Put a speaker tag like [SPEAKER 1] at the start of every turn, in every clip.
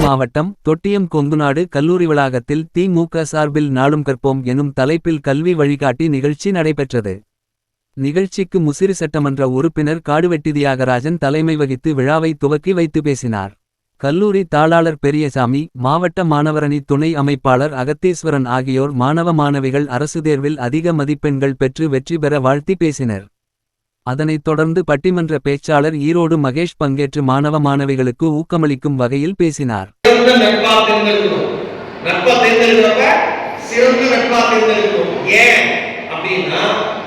[SPEAKER 1] மாவட்டம் தொட்டியம் கொங்குநாடு கல்லூரி வளாகத்தில் திமுக சார்பில் நாளும் கற்போம் எனும் தலைப்பில் கல்வி வழிகாட்டி நிகழ்ச்சி நடைபெற்றது. நிகழ்ச்சிக்கு முசிறி சட்டமன்ற உறுப்பினர் காடுவெட்டி தியாகராஜன் தலைமை வகித்து விழாவை துவக்கி வைத்து பேசினார். கல்லூரி தாளாளர் பெரியசாமி மாவட்ட மாணவரணி துணை அமைப்பாளர் அகத்தீஸ்வரன் ஆகியோர் மாணவ மாணவிகள் அரசு தேர்வில் அதிக மதிப்பெண்கள் பெற்று வெற்றி பெற வாழ்த்தி பேசினர். அதனைத் தொடர்ந்து பட்டிமன்ற பேச்சாளர் ஈரோடு மகேஷ் பங்கேற்று மாணவ மாணவிகளுக்கு ஊக்கமளிக்கும் வகையில் பேசினார்.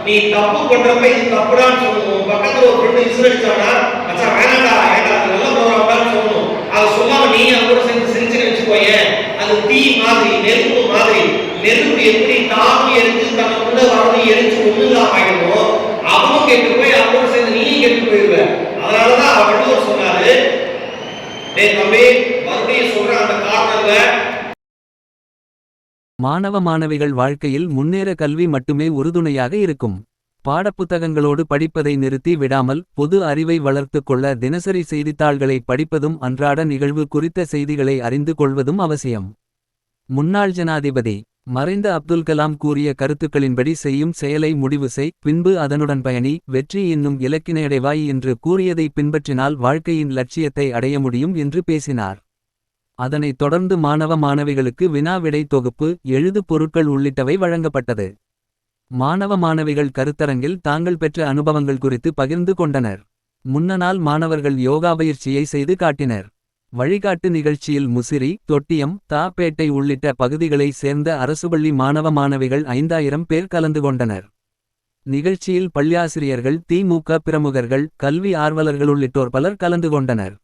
[SPEAKER 2] நீ தப்பு பண்றப்ப இது தப்புடான்னு சொல்லணும். பக்கத்துல ஒரு ஃப்ரெண்டு வேணாடா ஏடா நல்ல ப்ரோக்ராம்டான்னு சொல்லணும். அதை சொல்லாம நீ சேர்ந்து வச்சுக்கோயேன். அது தீ மாதிரி நெருப்பு மாதிரி நெருப்பு எப்படி தாவி எரிஞ்சு தனக்கு
[SPEAKER 1] மாணவ மாணவிகள் வாழ்க்கையில் முன்னேற கல்வி மட்டுமே உறுதுணையாக இருக்கும். பாடப்புத்தகங்களோடு படிப்பதை நிறுத்தி விடாமல் பொது அறிவை வளர்த்து கொள்ள தினசரி செய்தித்தாள்களை படிப்பதும் அன்றாட நிகழ்வு குறித்த செய்திகளை அறிந்து கொள்வதும் அவசியம். முன்னாள் ஜனாதிபதி மறைந்த அப்துல் கலாம் கூறிய கருத்துக்களின்படி செய்யும் செயலை முடிவு செய் பின்பு அதனுடன் பயணி வெற்றி என்னும் இலக்கினையடைவாய் என்று கூறியதை பின்பற்றினால் வாழ்க்கையின் லட்சியத்தை அடைய முடியும் என்று பேசினார். அதனைத் தொடர்ந்து மாணவ மாணவிகளுக்கு வினா விடை தொகுப்பு எழுது பொருட்கள் உள்ளிட்டவை வழங்கப்பட்டது. மாணவ மாணவிகள் கருத்தரங்கில் தாங்கள் பெற்ற அனுபவங்கள் குறித்து பகிர்ந்து கொண்டனர். முன்னனால் மாணவர்கள் யோகா பயிற்சியை செய்து காட்டினர். வழிகாட்டு நிகழ்ச்சியில் முசிறி தொட்டியம் தாப்பேட்டை உள்ளிட்ட பகுதிகளை சேர்ந்த அரசுபள்ளி மாணவ மாணவிகள் ஐந்தாயிரம் பேர் கலந்து கொண்டனர். நிகழ்ச்சியில் பள்ளியாசிரியர்கள் திமுக பிரமுகர்கள் கல்வி ஆர்வலர்கள் உள்ளிட்டோர் பலர் கலந்து கொண்டனர்.